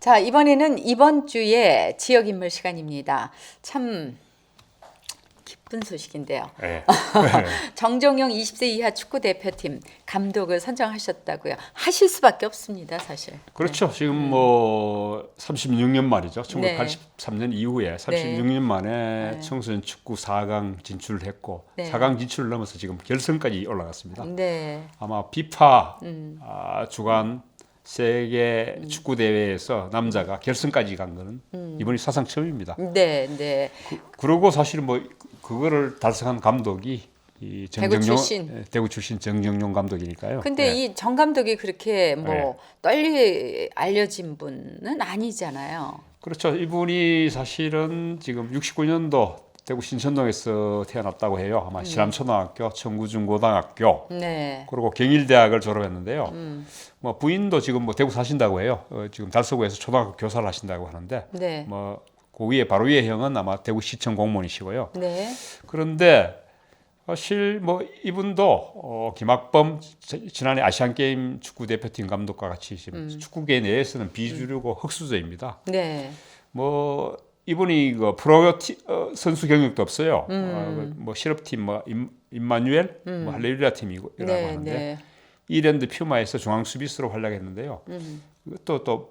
자, 이번에는 이번 주에 지역 인물 시간입니다. 참 기쁜 소식인데요. 예. 정종영 20세 이하 축구 대표팀 감독을 선정하셨다고요. 하실 수밖에 없습니다, 사실. 그렇죠. 지금 음. 뭐 36년 말이죠. 네. 1983년 이후에 36년 만에 네. 청소년 축구 4강 진출을 했고 네. 4강 진출을 넘어서 지금 결승까지 올라갔습니다. 네. 아마 비파 음. 아, 주간 세계 축구 대회에서 남자가 결승까지 간 거는 음. 이번이 사상 처음입니다. 네, 네. 그리고 사실은 뭐 그거를 달성한 감독이 이 대구 정정용 출신. 예, 대구 출신 정정용 감독이니까요. 근데 예. 이정 감독이 그렇게 뭐 네. 널리 알려진 분은 아니잖아요. 그렇죠. 이분이 사실은 지금 69년도 대구 신천동에서 태어났다고 해요. 음. 아마 신암초등학교, 청구중고등학교, 네. 그리고 경일대학을 졸업했는데요. 음. 뭐 부인도 지금 뭐 대구 사신다고 해요. 어, 지금 달서구에서 초등학교 교사를 하신다고 하는데, 네. 뭐그 위에 바로 위에 형은 아마 대구 시청 공무원이시고요. 네. 그런데 사실 뭐 이분도 어, 김학범 지- 지난해 아시안 게임 축구 대표팀 감독과 같이 지금 음. 축구계 내에서는 비주류고 흑수저입니다. 네. 뭐 이분이 그 프로 티, 어, 선수 경력도 없어요. 음. 어, 그뭐 실업팀 뭐 임, 임마누엘, 뭐 할렐루야 팀이라고 네, 하는데 네. 이랜드 퓨마에서 중앙 수비수로 활약했는데요. 음. 또 또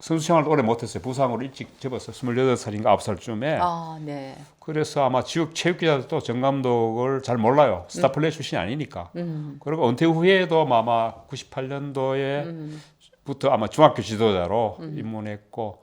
선수 생활 오래 못했어요. 부상으로 일찍 접어서 28살인가 9살쯤에 아, 네. 그래서 아마 지역 체육기자들도 정 감독을 잘 몰라요. 스타 플레이 출신이 아니니까. 음. 그리고 은퇴 후에도 아마 98년도에 음. 부터 아마 중학교 지도자로 입문했고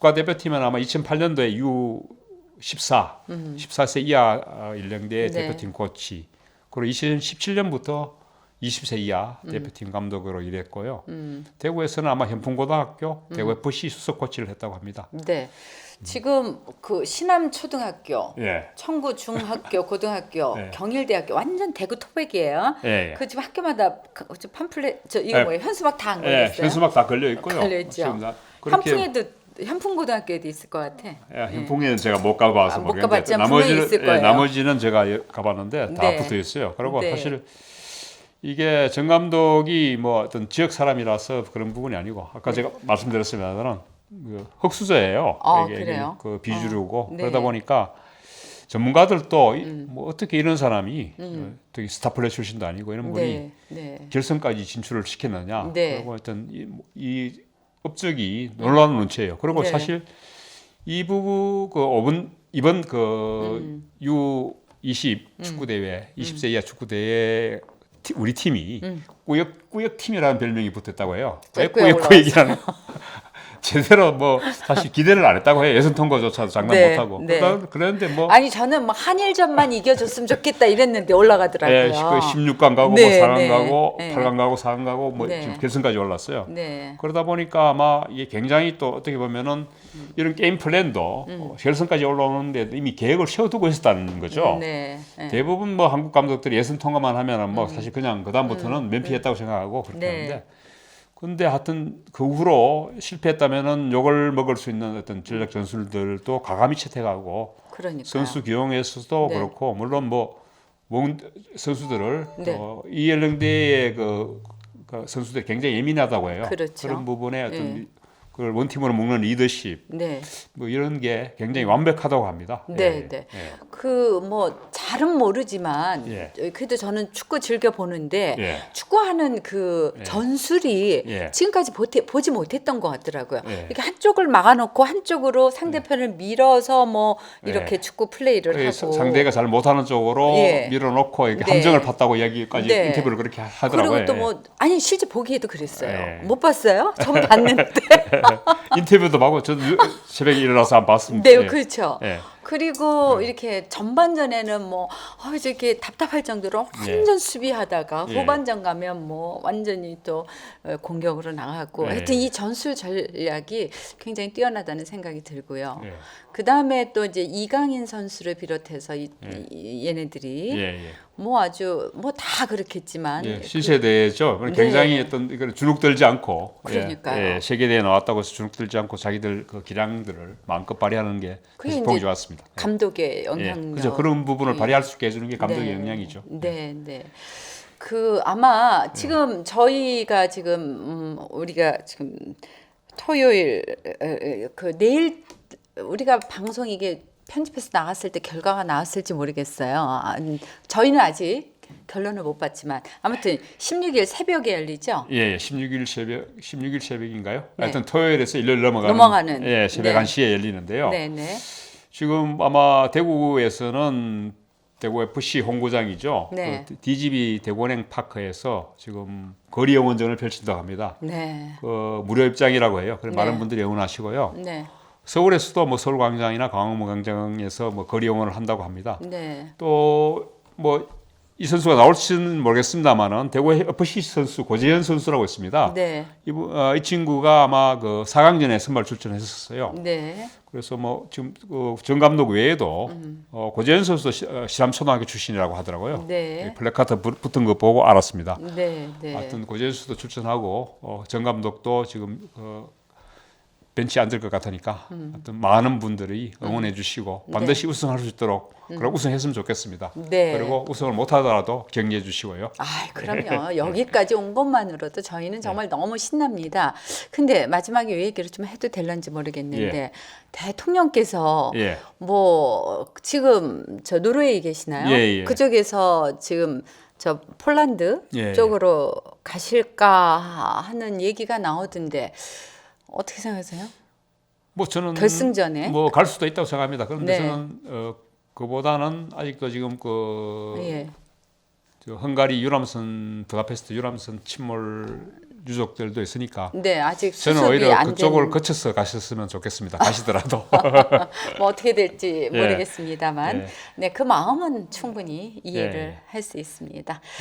국가대표팀은 아마 2008년도에 U14, 14세 이하 어, 연령대 음. 네. 대표팀 코치 그리고 2017년부터 20세 이하 대표팀 감독으로 일했고요. 음. 대구에서는 아마 현풍고등학교, 대구 FC 수석 코치를 했다고 합니다. 네. 지금 그 신암 초등학교, 예. 청구 중학교, 고등학교, 네. 경일대학교 완전 대구 토백이에요. 예. 예. 그 지금 학교마다 그, 저 팜플렛 저 이거 예. 뭐예요? 현수막 다안 예, 걸렸어요. 현수막 다 걸려 있고요. 걸려 있죠. 현풍에도 현풍고등학교에도 있을 것 같아. 예, 현풍에는 제가 못 가봐서 아, 못 모르겠는데 가봤지만 분명히 나머지는 있을 예, 거예요. 나머지는 제가 여- 가봤는데 다 네. 붙어 있어요. 그리고 네. 사실 이게 정 감독이 뭐 어떤 지역 사람이라서 그런 부분이 아니고 아까 제가 말씀드렸습니다는 그 흑수저예요. 아, 이게 그래요? 그 비주류고 어, 네. 그러다 보니까 전문가들도 이- 음. 뭐 어떻게 이런 사람이 어, 되게 스타플레이 출신도 아니고 이런 분이 네, 네. 결승까지 진출을 시켰느냐. 네. 그리고 어떤 이, 이 업적이 놀라운 눈치예요. 그리고 네. 사실 이 부부 그 5분 이번 그 음. U20 축구 대회, 20세 이하 축구 대회 티- 우리 팀이 음. 꾸역 꾸역 팀이라는 별명이 붙었다고 해요. 왜 꾸역꾸역 꾸역 꾸역이라는 제대로 뭐 사실 기대를 안 했다고 해요. 예선 통과조차도 장담 네, 못 하고. 네. 그런데 뭐 아니 저는 뭐 한일전만 이겨줬으면 좋겠다 이랬는데 올라가더라고요. 예, 그 16강 가고 네, 뭐 4강 네, 가고 네. 8강 가고 4강 가고 뭐 네. 지금 결승까지 올랐어요. 네. 그러다 보니까 아마 이게 굉장히 또 어떻게 보면은 이런 게임 플랜도 음. 어, 결승까지 올라오는데 이미 계획을 세워두고 있었다는 거죠. 네. 네. 대부분 뭐 한국 감독들이 예선 통과만 하면은 뭐 사실 그냥 그 다음부터는 면피했다고 생각하고 그렇게 음. 네. 하는데 근데 하여튼 그 후로 실패했다면은 욕을 먹을 수 있는 어떤 전략 전술들도 가감히 채택하고 그러니까. 선수 기용에서도 네. 그렇고 물론 뭐 선수들을 네. 어, 이 연령대의 그, 그 선수들이 굉장히 예민하다고 해요. 그렇죠. 런 부분에 어떤 네. 그걸 원팀으로 묶는 리더십 네. 뭐 이런 게 굉장히 완벽하다고 합니다. 네, 예, 네. 예. 그 뭐 잘은 모르지만 예. 그래도 저는 축구 즐겨 보는데 예. 축구하는 그 예. 전술이 예. 지금까지 보태, 보지 못했던 것 같더라고요. 예. 이렇게 한쪽을 막아놓고 한쪽으로 상대편을 밀어서 뭐 이렇게 예. 축구 플레이를 그 하고 상대가 잘 못하는 쪽으로 예. 밀어놓고 이렇게 네. 함정을 팠다고 이야기까지 네. 인터뷰를 그렇게 하더라고요. 그리고 또 뭐 아니 실제 보기에도 그랬어요. 예. 못 봤어요? 저는 봤는데. 예. 인터뷰도 하고 저도 새벽에 일어나서 안 봤습니다. 네, 예. 그렇죠. 예. 그리고 이렇게 전반전에는 뭐 어, 이렇게 답답할 정도로 완전 수비하다가 예. 후반전 가면 뭐 완전히 또 어, 공격으로 나가고 예. 하여튼 이 전술 전략이 굉장히 뛰어나다는 생각이 들고요. 예. 그 다음에 또 이제 이강인 선수를 비롯해서 이, 이- 얘네들이 예, 예. 뭐 아주 뭐 다 그렇겠지만 예, 신세대죠. 그건 네. 굉장히 어떤 이걸 주눅들지 않고 그러니까요. 예, 예, 세계대회 나왔다고 해서 주눅들지 않고 자기들 그 기량들을 마음껏 발휘하는 게 그게 사실 보기 이제 좋았습니다. 예. 감독의 예, 영향력. 그죠. 그런 부분을 예. 발휘할 수 있게 해주는 게 감독의 네. 영향이죠. 네, 네. 그 아마 지금 저희가 지금 음, 우리가 지금 토요일 그 내일 우리가 방송 이게 편집해서 나갔을 때 결과가 나왔을지 모르겠어요. 아, 음, 저희는 아직 결론을 못 봤지만 아무튼 16일 새벽에 열리죠. 예, 예, 16일 새벽 16일 새벽인가요? 네. 하여튼 토요일에서 일요일 넘어가는, 넘어가는. 예, 새벽 네. 1시에 열리는데요. 네, 네. 지금 아마 대구에서는 대구 FC 홍구장이죠. 네. 그 DGB 대구은행 파크에서 지금 거리 영원전을 펼친다고 합니다. 네. 그 무료 입장이라고 해요. 그래서 네. 많은 분들이 응원하시고요. 네. 서울에서도 뭐 서울광장이나 광화문광장에서 뭐 거리 영원을 한다고 합니다. 네. 또뭐 이 선수가 나올지는 모르겠습니다만은 대구 FC 선수 고재현 선수라고 있습니다. 네. 이분 어, 이 친구가 아마 그 4강전에 선발 출전했었어요. 네. 그래서 뭐 지금 그정 감독 외에도 음. 어, 고재현 선수도 시, 어, 초등학교 출신이라고 하더라고요. 네. 예, 플래카드 부- 붙은 거 보고 알았습니다. 네. 네. 하여튼 고재현 선수도 출전하고 어, 정 감독도 지금 어, 벤치에 앉을 것 같으니까 하여튼 많은 분들이 응원해 주시고 네. 반드시 우승할 수 있도록 그럼 우승했으면 좋겠습니다. 네. 그리고 우승을 못하더라도 격려해 주시고요. 아, 그럼요. 여기까지 온 것만으로도 저희는 정말 너무 신납니다. 근데 마지막에 이 얘기를 좀 해도 될런지 모르겠는데 대통령께서 예. 뭐 지금 저 노르웨이 계시나요? 예, 예. 그쪽에서 지금 저 폴란드 예. 쪽으로 가실까 하는 얘기가 나오던데 어떻게 생각하세요? 뭐 저는 결승전에? 뭐 갈 수도 있다고 생각합니다. 그런데 네. 저는 어, 그보다는 아직도 지금 그 예. 저 헝가리 유람선 부다페스트 유람선 침몰 유족들도 있으니까 네, 아직 저는 오히려 안 그쪽을 된, 거쳐서 가셨으면 좋겠습니다. 가시더라도. 뭐 어떻게 될지 예. 모르겠습니다만, 예. 네, 그 마음은 충분히 이해를 예. 할수 있습니다.